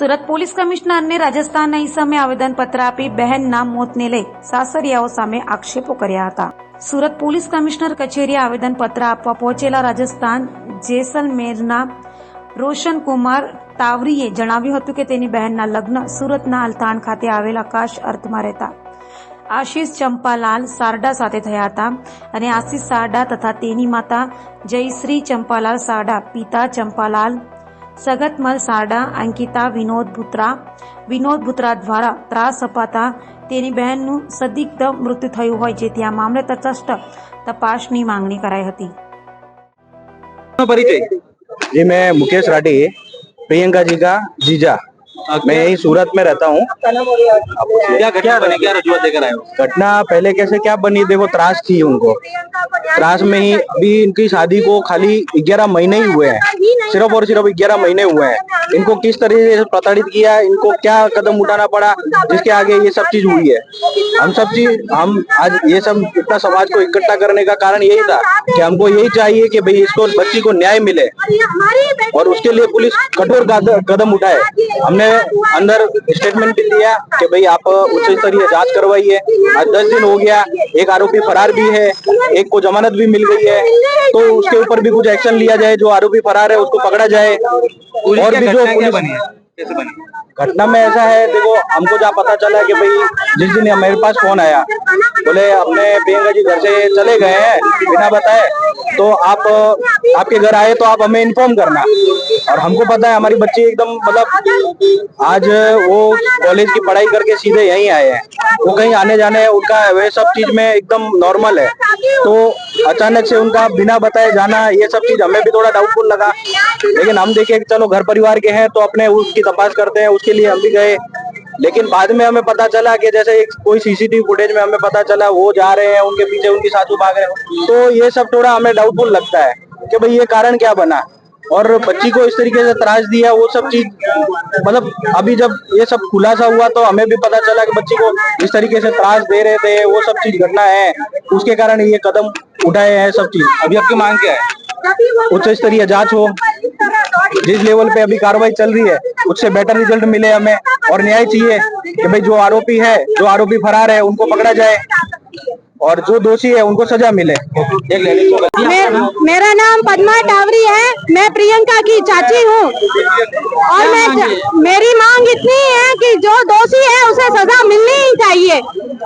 Surat police કમિશનરને રાજસ્થાનના ઈસમે આવેદનપત્ર આપી બહેનના મોતને લઈ સાસરિયાઓ સામે આક્ષેપો કર્યા હતા. સુરત પોલીસ કમિશનર કચેરીએ આવેદનપત્ર આપવા પહોંચેલા રાજસ્થાન જેસલમેરના રોશન કુમાર તાવરીએ જણાવ્યું હતું કે તેની બહેનના લગ્ન સુરતના અલથાણ ખાતે આવેલા આકાશ અર્થમાં રહેતા. આશીષ ચંપાલાલ સારડા સાથે થયા હતા અને આશીષ સારડા તથા તેની માતા જયશ્રી ચંપાલાલ સારડા, પિતા ચંપાલાલ સગતમલ સારડા અંકિતા વિનોદ ભૂત્રા વિનોદ ભૂત્રા દ્વારા ત્રાસ અપાતા તેની બહેનનું સદિગ્ધ મૃત્યુ થયું હોય જેથી આ મામલે તટસ્થ તપાસની માંગણી કરાઈ હતી परिचय जी मैं मुकेश राठी प्रियंका जी का जीजा मैं यही सूरत में रहता हूँ क्या घटना बनी क्या रजूआत देकर आए हो घटना पहले कैसे क्या बनी देखो त्रास थी उनको त्रास में ही अभी इनकी शादी को खाली ग्यारह महीने ही हुए हैं। सिर्फ़ और सिर्फ़ ग्यारह महीने हुए हैं। इनको किस तरीके से प्रताड़ित किया इनको क्या कदम उठाना पड़ा? जिसके आगे ये सब चीज़ हुई है। हम सब चीज़, हम आज ये सब इतना समाज को इकट्ठा करने का कारण यही था कि हमको यही चाहिए कि भाई इसको, बच्ची को न्याय मिले और उसके लिए पुलिस कठोर कदम उठाए। हमने अंदर स्टेटमेंट भी दिया कि भाई आप उच्च स्तरीय जाँच करवाइए। आज दस दिन हो गया। एक आरोपी फरार भी है। एक को जमानत भी मिल गई है। तो उसके ऊपर भी कुछ एक्शन लिया जाए जो आरोपी फरार है उसको पकड़ा जाए। और भी जो घटना पुलिस बनी है? घटना में ऐसा है देखो हमको जहाँ पता चला कि भाई जिस दिन मेरे पास फ़ोन आया बोले अपने प्रियंका जी घर से चले गए हैं, बिना बताए। तो आप, आपके घर आए तो आप हमें इन्फॉर्म करना। और हमको पता है, हमारी बच्ची एकदम मतलब आज वो कॉलेज की पढ़ाई करके सीधे यहीं आए हैं। वो कहीं आने जाने, उनका वे सब चीज़ में एकदम नॉर्मल है। तो अचानक से उनका बिना बताए जाना, ये सब चीज़ हमें भी थोड़ा डाउटफुल लगा। लेकिन हम देखे चलो, घर परिवार के हैं तो अपने उसकी तपास करते हैं, उसके लिए हम भी गए। लेकिन बाद में हमें पता चला कि जैसे एक कोई सीसीटीवी फुटेज में हमें पता चला, वो जा रहे हैं, उनके पीछे उनकी सासू भाग रहे हैं। तो ये सब थोड़ा हमें डाउटफुल लगता है कि भाई ये कारण क्या बना? और बच्ची को इस तरीके से त्रास दिया, वो सब चीज़ मतलब अभी जब ये सब खुलासा हुआ तो हमें भी पता चला कि बच्ची को इस तरीके से त्रास दे रहे थे, वो सब चीज़ घटना है। उसके कारण ये कदम उठाए हैं सब चीज़। अभी आपकी मांग क्या है? उच्च स्तरीय जाँच हो। जिस लेवल पे अभी कार्रवाई चल रही है, उससे बेटर रिज़ल्ट मिले हमें। और न्याय चाहिए कि भाई जो आरोपी है, जो आरोपी फरार है, उनको पकड़ा जाए। और जो दोषी है, उनको सजा मिले। मे- मेरा नाम पदमा टावरी है। मैं प्रियंका की चाची हूँ। और मैं मेरी मांग इतनी है कि जो दोषी है, उसे सजा मिलनी ही चाहिए।